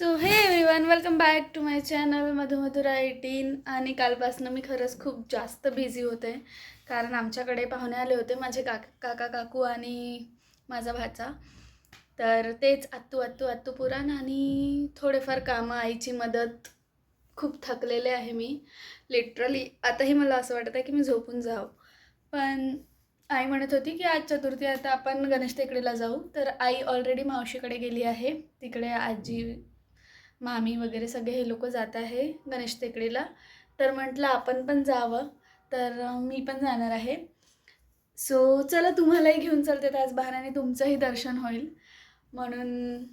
So hi everyone welcome back to my channel Madhumadhura eighteen आणि कालपासनं मी खरंच खूप जास्त बिझी होते. कारण आमच्याकडे पाहुणे आले होते माझे काका काका काकू आणि माझा भाचा. तर तेच आत्तू आत्तू आत्तू पुराण आणि थोडेफार कामं आईची मदत. खूप थकलेले आहे मी. लिटरली आताही मला असं वाटत आहे की मी झोपून जावं. पण आई म्हणत होती की आज चतुर्थी आता आपण गणेश टेकडीला जाऊ. तर आई ऑलरेडी मावशीकडे गेली आहे. तिकडे आजी मामी वगैरे सगळे हे लोक जात आहे गणेश टेकडीला. तर म्हटलं आपण पण जावं. तर मी पण जाणार आहे. सो चला तुम्हालाही घेऊन चलते तर आज बहाण्याने तुमचंही दर्शन होईल. म्हणून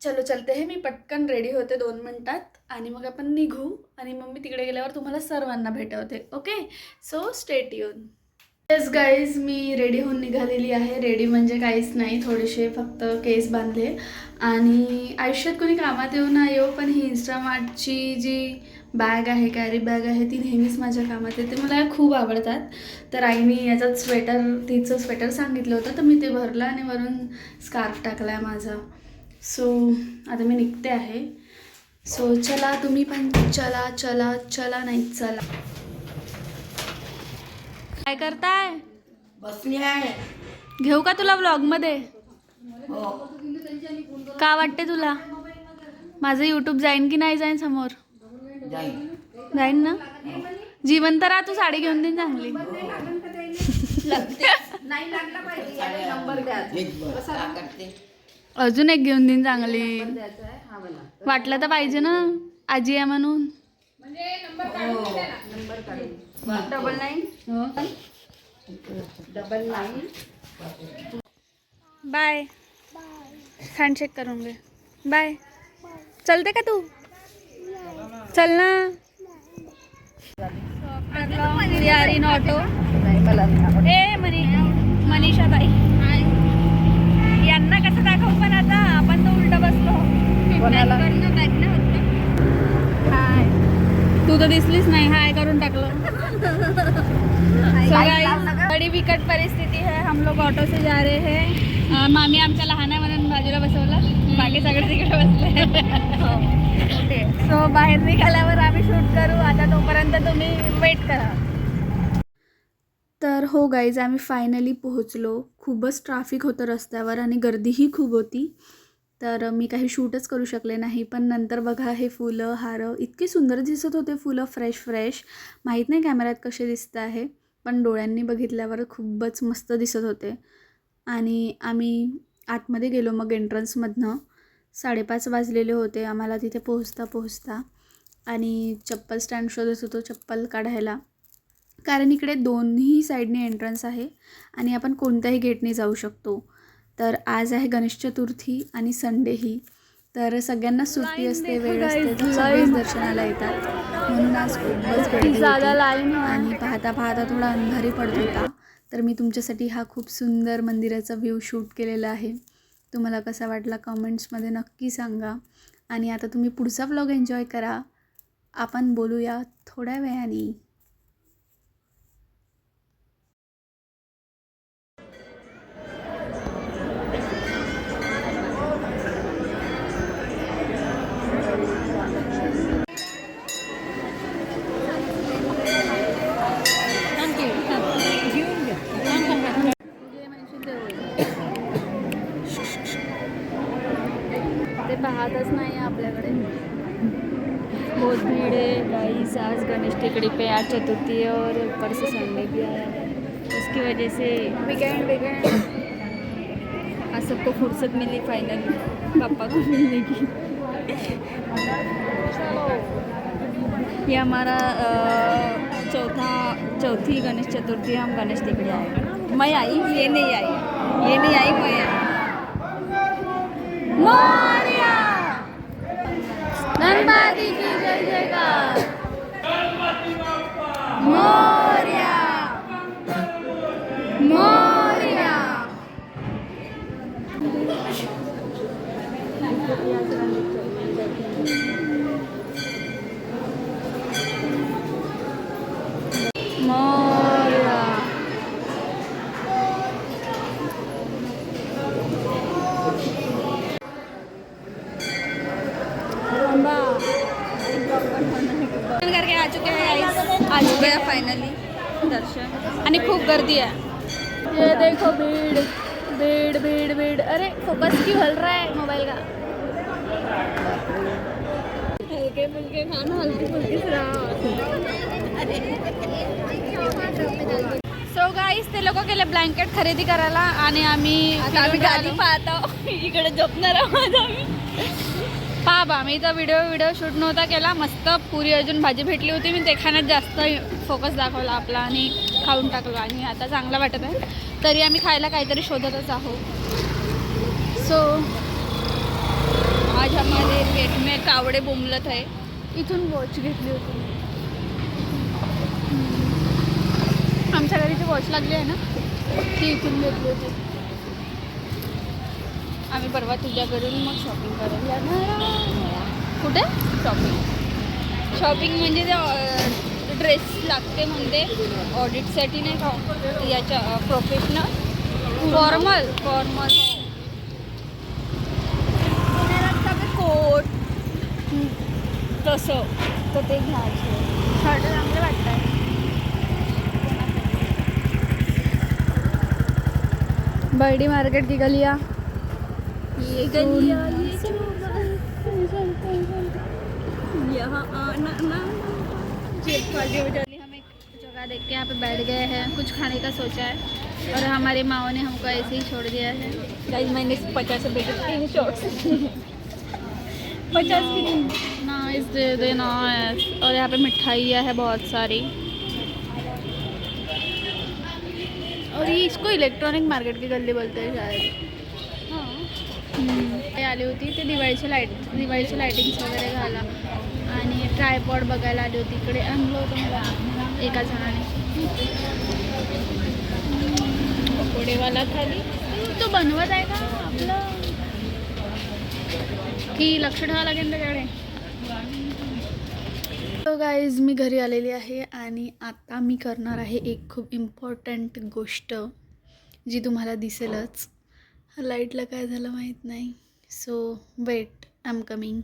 चलो चलते हे. मी पटकन रेडी होते दोन मिनटात. आणि मग आपण निघू. आणि मग मी तिकडे गेल्यावर तुम्हाला सर्वांना भेटवते. ओके सो स्टेट येऊन येस गाईज मी रेडी होऊन निघालेली आहे. रेडी म्हणजे काहीच नाही थोडेसे फक्त केस बांधले. आणि आयुष्यात कोणी कामात येऊ ना येऊ पण ही इन्स्टामार्टची जी बॅग आहे कॅरी बॅग आहे ती नेहमीच माझ्या कामात येते. मला या खूप आवडतात. तर आईने याचा स्वेटर तिचं स्वेटर सांगितलं होतं तर मी ते भरलं आणि वरून स्कार्फ टाकला आहे माझा. सो आता मी निघते आहे. सो चला तुम्ही पण चला चला चला नाही चला. काय करताय? बसली आहे. घेऊ का तुला व्लॉगमध्ये हो. का वाटते तुला? माझं यूट्यूब जाईन की नाही जाईन समोर? जाईन. ना? जिवंत राहा तू साडी घेऊन देईन चांगली. अजून एक घेऊन देईन चांगली. वाटलं तर पाहिजे ना आजी आहे म्हणून. Double nine double nine bye handshake करून घे बाय चलते का तू चल ना इन ऑटो. ए मनी मनीषा ताई यांना कसं दाखवू पण आता? आपण तर उलट बसलो. तू तर दिसलीच नाही. हाय करून टाकलं. बड़ी विकट परिस्थिती है हम लोग ऑटो से जा रहे हैं। मामी आमच्या लहान आहे म्हणून बाजूला बसवलं. बाकी सगळे तिकडे बसले. सो बाहेर निघाल्यावर आम्ही शूट करू. आता तोपर्यंत तुम्ही वेट करा. तर हो गाईज आम्ही फायनली पोहोचलो. खूपच ट्रॅफिक होतं रस्त्यावर आणि गर्दीही खूप होती. तर मी काही शूटच करू शकले नाही. पण नंतर बघा हे फुलं हारं इतकी सुंदर दिसत होते फुलं फ्रेश फ्रेश माहीत नाही कॅमेऱ्यात कसे दिसत आहे पण डोळ्यांनी बघितल्यावर खूपच मस्त दिसत होते. आणि आम्ही आतमध्ये गेलो मग एंट्रन्समधनं साडेपाच वाजलेले होते आम्हाला तिथे पोहोचता पोहोचता. आणि चप्पल स्टँड शोधत होतो चप्पल काढायला. कारण इकडे दोन्ही साईडने एंट्रन्स आहे. आणि आपण कोणत्याही गेटने जाऊ शकतो. तर आज आहे गणेश चतुर्थी आणि संडेही तर सगळ्यांना सुट्टी असते वेळ असते तर सगळेच दर्शनाला येतात. म्हणून आज खूपच गर्दी होती. आणि पाहता पाहता थोडा अंधारी पडत होता. तर मी तुमच्यासाठी हा खूप सुंदर मंदिराचा व्ह्यू शूट केलेला आहे. तुम्हाला कसा वाटला कमेंट्समध्ये नक्की सांगा. आणि आता तुम्ही पुढचा व्लॉग एन्जॉय करा. आपण बोलूया थोड्या वेळाने. पाहतच नाही आपल्याकडे बहुत भीड़ है गाइस आज गणेश टेकड़ी पे आज चतुर्थी है और ऊपर से संडे भी आया है उसकी वजह से वीकेंड वीकेंड आज सबको फुर्सत मिली फाइनली पापा को मिलने की ये हमारा चौथा चौथी गणेश चतुर्थी हम गणेश टेकड़ी आए मैं आई ये नहीं आई। ये नहीं आई मैं आई मोरया! गणपति की जय जयकार। मोरया मोरया! मोरया! Guys. आ चुके हैं फायनली दर्शन. आणि खूप गर्दी आहे. ये देखो भीड़ भीड़ भीड़ भीड़. अरे फोकस क्यों हल रहा है मोबाइल का. हल्के फुलके खाना हल्के फुलके सो गाईस ते लोक गेले ब्लँकेट खरेदी करायला आणि आम्ही आम्ही गाडी पाहतो इकडे झोपणार आहोत आम्ही. पहा बा मी तर व्हिडिओ व्हिडिओ शूट नव्हता केला. मस्त पुरी अजून भाजी भेटली होती. मी ते खाण्यात जास्त फोकस दाखवला आपला आणि खाऊन टाकलो आणि आता चांगला वाटत आहे. तरी आम्ही खायला काहीतरी शोधतच आहोत. सो आज आम्हाला पेट में कावडे बोंबलत आहे. इथून वॉच घेतली होती आमच्या घरी जी वॉच लागली आहे ना ती इथून घेतली होती. आम्ही परवा तुझ्या घरून मग शॉपिंग जाणार आहोत. कुठे? शॉपिंग शॉपिंग म्हणजे ते ड्रेस लागते म्हणते. ऑडिटसाठी नाही का? याच्या प्रोफेशनल फॉर्मल फॉर्मल कोट. तसं. तर ते घ्यायचे. शर्ट चांगले वाटतात. बर्डी मार्केट की गलिया? ये गलिया ये यहाँ आना ना हम एक जगह देख के यहाँ पे बैठ गए हैं कुछ खाने का सोचा है। और हमारे माओ ने हमको ऐसे ही छोड़ दिया है। गाइस मैंने पचास रुपये के तीन शॉर्ट्स पचास की नहीं ना इस दे देना है और यहाँ पे मिठाइयाँ है बहुत सारी। और ये इसको इलेक्ट्रॉनिक मार्केट की गल्ली बोलते हैं शायद. ते आली होती ते दिवाळीची लाइट दिवाळीची लायटिंग्स वगैरे घाला आणि ट्रायपॉड बघायला आली होती इकडे आणलं होतं मला एका जणाने पकोडेवाला खाली. तो बनवत आहे का आपलं. की लक्ष ठेवावं लागेल त्याच्याकडे तो गाईज मी घरी आलेली आहे आणि आता मी करणार आहे एक खूप इम्पॉर्टंट गोष्ट जी तुम्हाला दिसेलच. लाईटला काय झालं माहीत नाही. So wait I am coming